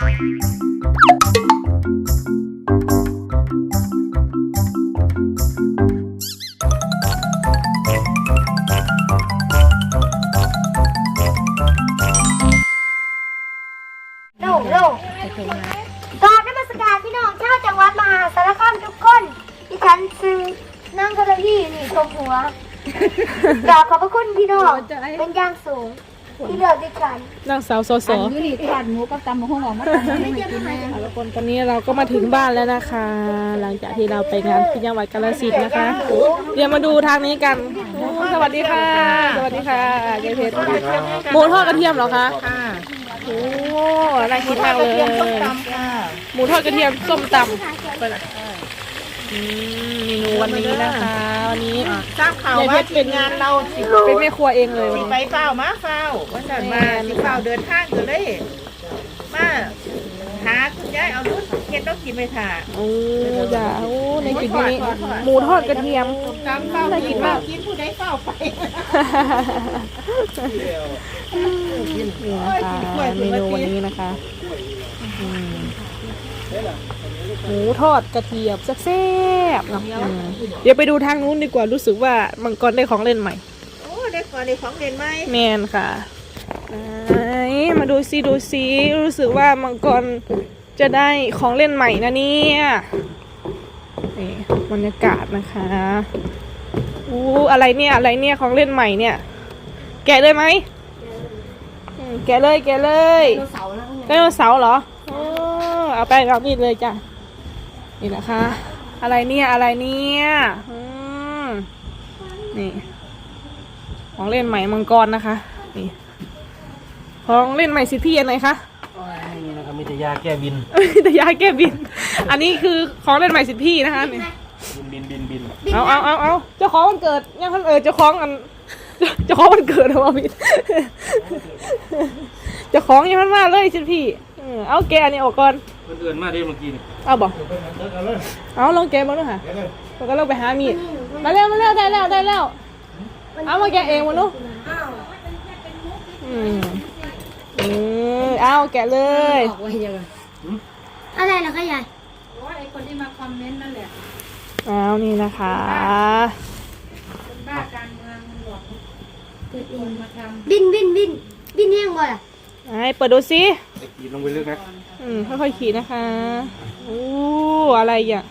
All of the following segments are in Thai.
โลกโลกกราบนมัสการพี่น้องชาวจังหวัดมหาสารคามทุกคนดิฉันซื้อนางกระยี่นี่ชมหัวกราบขอบพระคุณพี่น้องเป็นอย่างสูง ที่เลือกดิฉันนางสาวสสอันนี้ทานหมูกับตำมะฮุ่งออกมาตำให้กินแม่ทุกคนตอนนี้เราก็มาถึงบ้านแล้วนะคะ หลังจากที่เราไปงานที่จังหวัดกาฬสินธุ์นะคะ เดี๋ยวมาดูทางนี้กันโอ้สวัสดีค่ะ สวัสดีค่ะยายเพชรหมูทอดกระเทียมเหรอคะโอ้น่ากินมากเลยหมูทอดกระเทียมส้มตำไปละอืม เมนูวันนี้นะคะ วันนี้ทราบข่าวยายเพว่าชรทีเป็นมงานเราสิเป็นแม่ครัวเองเลยวันสินี้ไปเฝ้ามาเฝ้าวันจันมาสิเฝ้าเดินทางกันเลยมาหาคุณยายเอาลูกเฮ็ดต้องกินไปถ่าโอ้จ้าโอ้ในกินนี้หมูทอดกระเทียมตามเฝ้าน่ากินมากกินผู้ใดเฝ้าไปนี่นะคะเมนูวันนี้นะคะอืม หมูทอดกระเทียมแซ่บๆเนาะอืมเดี๋ยวไปดูทางนู้นดีกว่ารู้สึกว่ามังกรได้ของเล่นใหม่ โอ้ได้ก่อนได้ของเด่นไหมแมนค่ะไหนมาดูซิดูซิรู้สึกว่ามังกรจะได้ของเล่นใหม่นะเนี่ยนี่บรรยากาศนะคะอู้อะไรเนี่ยอะไรเนี่ยของเล่นใหม่เนี่ย แกะเลยไหมอืมแกะเลยแกะเลยไดโนเสาร์เหรออ๋อ เอาไปเอามีดเลยจ้ะนี่นะคะ อะไรเนี่ยอะไรเนี่ยอืมนี่ของเล่นใหม่มังกรนะคะ นี่ของเล่นใหม่สิทธิ์พี่อันไหนคะนี่นะครับมีแต่ยาแก้บินแต่ยาแก้บิน อันนี้คือของเล่นใหม่สิทธิ์พี่นะคะนี่บินบินบินเอาเอาเอาเอาเจ้าของวันเกิดยังท่านเออเจ้าของอันเจ้าของวันเกิดเหรอวะพี่เจ้าของยังท่านมาเลยสิทธิ์พี่ เออเอาแกะอันนี้ออกก่อน คนอื่นมาได้เมื่อกี้นี่เอาบอกเอาลองแกะมาดูค่ะมันก็ลองไปหามีดมาเร็วมาเร็วได้แล้วได้แล้ว เอามาแกะเองมาดูอืมอืมเอาแกะเลยบอกไว้ยังไงอะไรเหรอคะยายว่าไอ้คนที่มาคอมเมนต์นั่นแหละเอานี่นะคะคนบ้าการเมืองมันบอกเกิดเองมาทบินบินบินบินแห้งบ่ล่ะให้เปิดดูสิ ตะกี้ลงไปลึกนะอืมค่อยๆขี่นะคะอู้อะไรอะ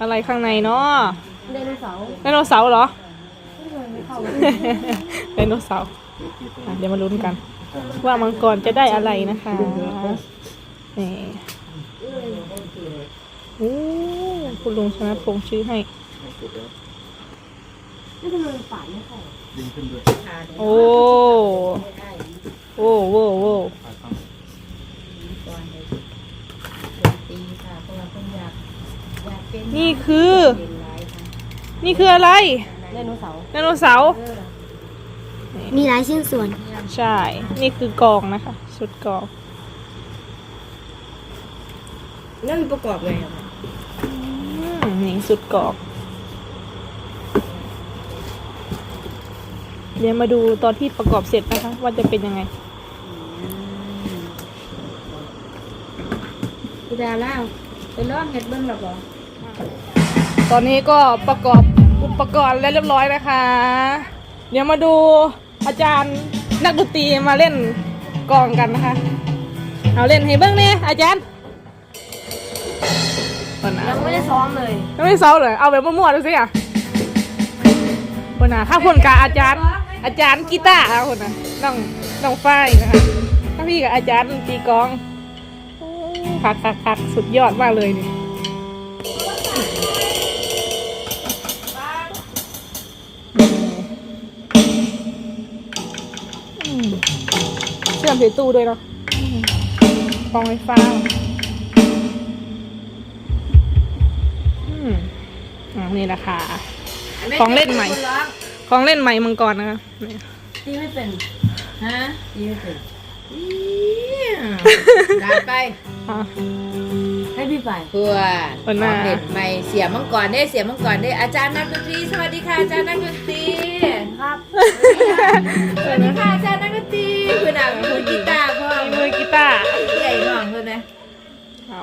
อะไรข้างในเนาะไดโนเสาร์ไดโนเสาร์เหรอไดโนเสาร์อะเดี๋ยวมาลุ้นกัน ว่ามังกรจะได้อะไรนะคะนี่อู้คุณลุงชนะพงษ์ชื่อให้นี่คือมันฝันนะค่ะดึงขึ้นด้วยโอ้ โอ้โว้โว้ำตีค่ะเพราะว่าเพิ่นอยากอยากเป็นนี่คือเป็นหลายค่ะนี่คืออะไรไดโนเสาร์ไดโนเสาร์มีหลายชิ้นส่วน ใช่ นี่คือกองนะคะ ชุดกอง นั่นประกอบไงอะอืมนี่สุดกรอบ เดี๋ยวมาดูตอนที่ประกอบเสร็จนะคะ ว่าจะเป็นยังไง พี่ดาแล้วไปลองเฮ็ดเบิ่งหรอบ่ตอนนี้ก็ประกอบอุปกรณ์แล้วเรียบร้อยนะคะ เดี๋ยวมาดูอาจารย์นักดนตรีมาเล่นกลองกันนะคะ เอาเล่นให้เบิ้งเนี่ยอาจารย์ก่อนนะยังไม่ได้ซ้อมเลยยังไม่เซาเลยเอาแบบมั่วๆดูสิอะคนน่ะข้าคนกับอาจารย์ อาจารย์กีตาร์ค่ะคนน่ะน้องน้องฝ้ายนะคะถ้าพี่กับอาจารย์ดนตรีกลองโอ้ คักคักคักสุดยอดมากเลยนี่อืมเชื่อมถือตู้ด้วยเนาะอืมกลองไฟฟ้าอืมอ่านี่แหละค่ะ ของเล่นใหม่ ของเล่นใหม่มังกรนะคะนี่ตีไม่เป็น ฮะตีไม่เป็น ด่าไป อะให้ให้พี่ไปเพื่อวันหน้าเด็ดไม่เสียมังกรได้เสียมังกรได้อาจารย์นักดนตรีสวัสดีค่ะอาจารย์นักดนตรีครับ สวัสดีค่ะอาจารย์นักดนตรีคุณอะคุณกีตาร์พ่อมีมือกีตาร์ใหญ่น้องเลยนะ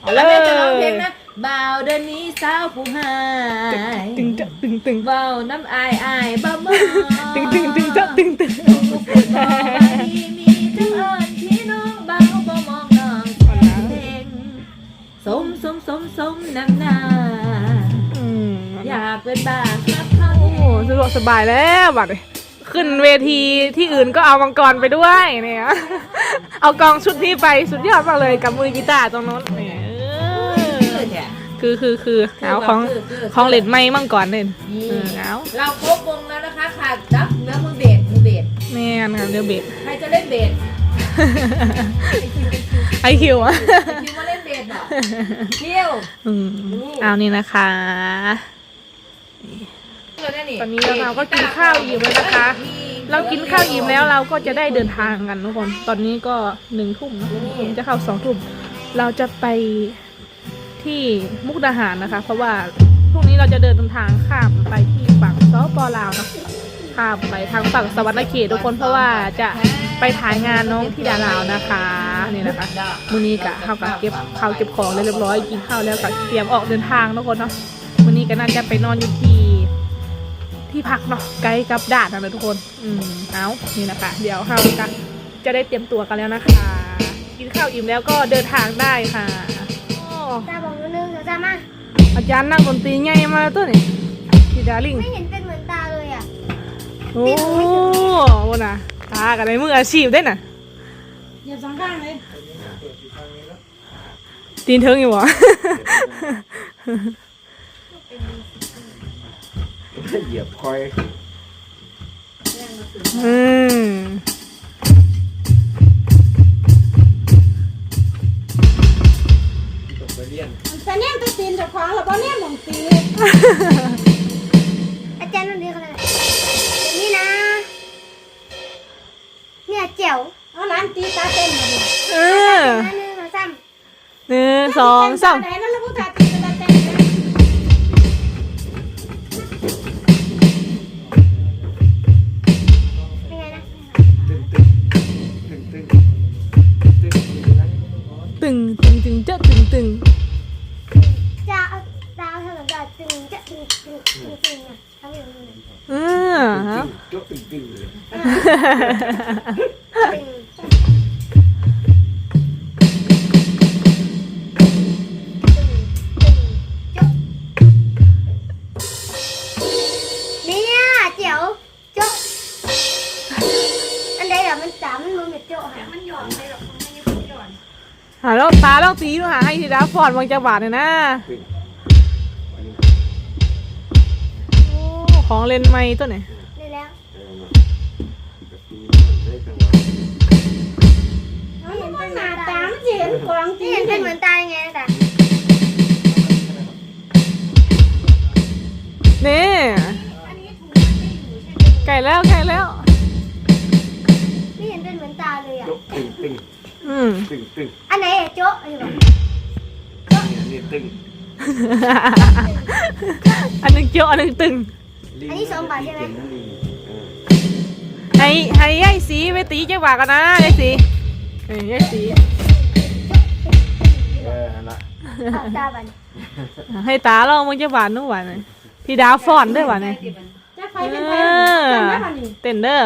เอาแล้วเลแม่ยจะร้องเพลงนะบ่าวเดินนี้สาวผู้หายตึงจะตึงตึงเบาน้ำอายอายบ้าบ้าตึงตึงตึงจะตึงตึง บ่ว่าดี มสมสมสมน้ำหน้าอืมอยากเป็นบ้าครับเขาโอ้โหสะดวกสบายแล้วบัดนี้ขึ้นเวทีที่อื่นก็เอามังกรไปด้วยเนี่ย เอากองชุดนี้ไปสุดยอดมากเลยกับมือกีตาร์ตรงโน้นเนี่ยเออเนี่ย คือคือคือเอาของคือคือของเล่นไม้มังกรเล่นนี่เออเอาเราครบวงแล้วนะคะขาดจับเนื้อมือเบสมือเบสแม่นค่ะเรือเบสใครจะเล่นเบส ไอคิวอะคิวมาเล่นเบสเหรอคิวอืมเอานี่นะคะตอนนี้เราก็กินข้าวอิ่มแล้วนะคะ เรากินข้าวอิ่มแล้วเราก็จะได้เดินทางกันทุกคน ตอนนี้ก็หนึ่งทุ่มนะผมจะเข้าสองทุ่ม เราจะไปที่มุกดาหารนะคะ เพราะว่าพรุ่งนี้เราจะเดินทางข้ามไปที่ฝั่งสปลาวเนอะข้ามไปทางฝั่งสวรรณเขตทุกคนเพราะว่าจะไปถ่ายงานน้องที่ดาลาวนะคะ นี่นะคะมื้อนี้กะเข้ากับเก็บข้าวเก็บของเรียบร้อยกินข้าวแล้วก็เตรียมออกเดินทางทุกคนเนาะมื้อนี้ก็น่าจะไปนอนอยู่ที่ที่พักเนาะไกลกับด่านนะเลยทุกคน อืมเอานี่นะคะ เดี๋ยวเราจะจะได้เตรียมตัวกันแล้วนะคะ กินข้าวอิ่มแล้วก็เดินทางได้ค่ะโอ้ตาบอกนิดนึงเดี๋ยวจะมาอาจารย์นั่งดนตรีใหญ่มาตัวนี่พี่ดาริ่งไม่เห็นเป็นเหมือนตาเลยอะโอ้โหน่ะตากันในมืออาชีพได้น่ะ อย่าสองข้างเลยตีนเทิงอยู่หรอเหยียบคอยอืมตกไปเลี่ยนแต่เนี่ยตัวตีนจะคว้างแล้วก็เนี่ยหลงตีอ ตีตาเต้นมาดิเออหนึ่งสองสามหนึ่งสองสามไหนแล้วก็ตาตีตาเต้นนะเป็นไงนะตึงตึงตึงตึงตึงตึงนะตึงตึงเจ้าตึงตึงจะเอาดาวเท่าไหร่ดาตึงจะตึงตึงตึงตึงอะทำอย่างนี้เออฮะตึงตึงตึงเลย หาแล้วตาแล้วตีดูหาให้ทีดาฟอร์ดบางจังหวัดเนี่ยนะตึงโอ้ของเล่นไม่ตัวไหนได้แล้วเออมาแบบนี้มันได้จังหวะไม่เห็นเป็นเหมือนตาตามเสียงกวางไม่เห็นเป็นเหมือนตายังไงนะแต่นี่ไก่แล้วไก่แล้วไม่เห็นเป็นเหมือนตาเลยอะโจ๊ะตึงตึงอืมตึงตึงอัน อันหนึงเจียวอันหนึงตึง อันนี้สองบาทใช่ไหมลิงลิงเออให้ให้ยายสีไปตีจังหวะกันนะยายสีเอ้ยยายสีเออนั่นละเอาตาบันให้ตาลองมึงจังหวะนู้นหวานเลยพี่ดาวฟอนด้วยหวานเลยจะไฟเอเป็นไฟอเป็นได้ป่ะนี่เต้นเด้อ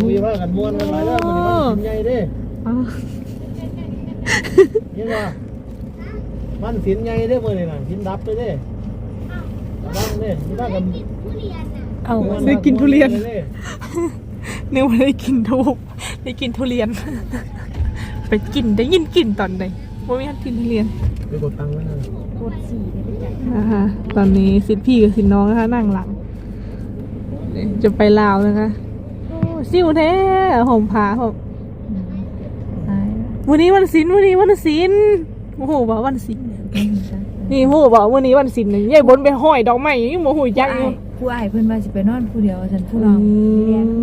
คุยว่ากันม้วนกันหลายแล้วมันนี่มันสินใหญ่เด้เห็นว่ามันสินใหญ่เด้มื้อนี่น่ะสินดับเลยเด้ระวังเด้นี่ว่ากันเอาได้กินทุเรียนด้นึกว่าได้กินทูบได้กินทุเรียน ไปกินได้ยินกลิ่นตอนใดว่าไม่ทันกินทุเรียนไปกดตังค์ไว้นะนะคะตอนนี้สิทธิ์พี่กับสิทธิ์น้องนะคะนั่งหลังนี่จะไปลาวนะคะโอ้ ซิวแท้ห่มผ้าผมวันนี้วันศิลป์วันนี้วันศิลป์โอ้โหบอกวันศิลป์นี่โหบอกวันนี้วันศิลป์เนี่ยยายบนไปห้อยดอกไม้ยังโมโหยักอยู่ผู้อ้ายเพิ่นว่าสิไปนอนผู้เดียวฉันผู้อืน้อง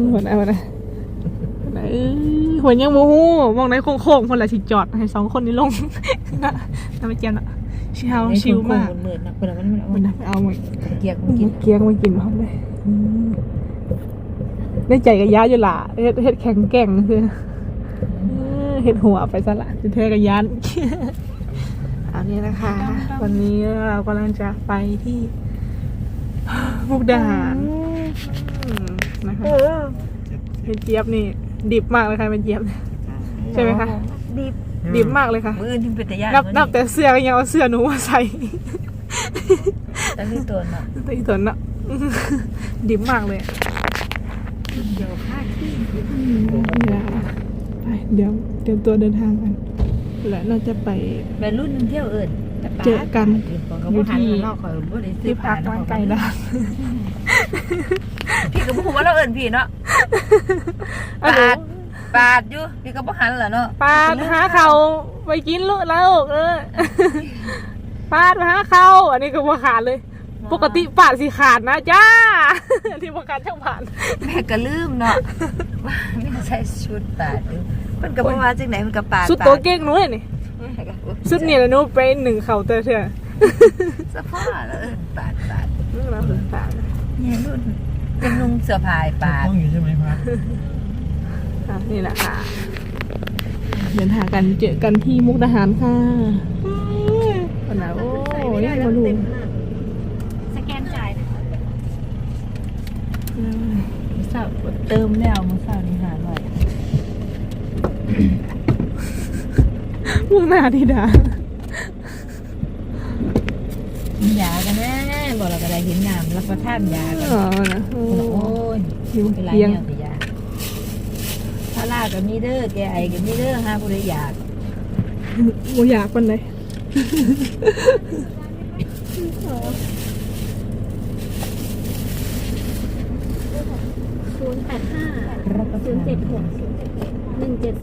มหัวหน้าหัวหน้าหัวหน้าเอ้ยหัวยังโมโหมองไหนโค้งๆคนละสิจอดให้สองคนนี้ลงนะทำไมเจียมอะชิวชิวมากเหมือนๆนะเพิ่นว่ามันมันมันนะไปเอามาเกียกกิมันนกินเกียงมากินพร้อมเลย ได้ใจกับยาอยู่ล่ะเฮ็ดเฮ็ดแข็งแกร่งคือเออเฮ็ดหัวไปซะละจะเทกับยานอันนี้นะคะ วันนี้เรากำลังจะไปที่มุกดาหารอืมนะคะเป็นเจี๊ยบนี่ ดิบมากเลยค่ะเป็นเจี๊ยบ ใช่ไหมคะ ดิบ ดิบมากเลยค่ะมื้ออื่นถึงเป็นตะยานนับนับแต่เสื้อก็ยังเอาเสื้อหนูมาใส่แต่คือตัวเนาะตีสนอะดิบมากเลย อะเดี๋ยวค่าขี้ไปเดี๋ยวเตรียมตัวเดินทางกันและเราจะไปวัยรุ่นเที่ยวเอิ้นแต่ป้าเจอกันอยู่ที่นอกข่อยบ่ได้ซื้ที่อพักร่างกายดานพี่ก็บ่ฮู้ว่าเราเอิ้นพี่เนาะอะปาดปาดอยู่พี่ก็บ่หันล่ะเนาะปาดหาเขาไปกินลูกแล้วเออปาดมาหาเขาอันนี้คือว่าขาดเลย ปกติปาดสิขาดนะจ้า ที่ประกันช่างผ่าน แม่ก็ลืมเนาะว่าไม่ใช่ชุดปาดอยู่เพิ่นก็บ่ว่าจังไหนมันก็ปาดสุดปาตัวเก่งหนู้นนี่สุดเนี่ยนะหนู้ไปหนึ่งเข่าเตอร์เถอะสะโพกแล้วเอิ้นปาดปาดนี่เราถึงปาดเนี่ยรุ่นเป็นนุ่งเสื้อผ้าปาดต้องอยู่ใช่ไหมพัดอะนี่แหละค่ะเดินทางกันเจอกันที่มุกดาหารค่ะวันไหนโอ้ยยังมาดูสแกนจ่าย มื้อ เช้าเติมแล้วมื้อเช้านี่หาหน่อยมุกหน้าที่ดากินยากันแน่บ่เราก็ได้เห็นน้ำรับประทานยากันอ๋อนะโอ้โอ้ยหิวเป็นไรเพียงเนี่ยสิยาพาราก็มีเด้อแกไอก็มีเด้อหาผู้ใดอยากโมอยากปันเลย ศู นย์แปดห้ารับประศูนย์เจ็ดหกหนึ่งเจ็ด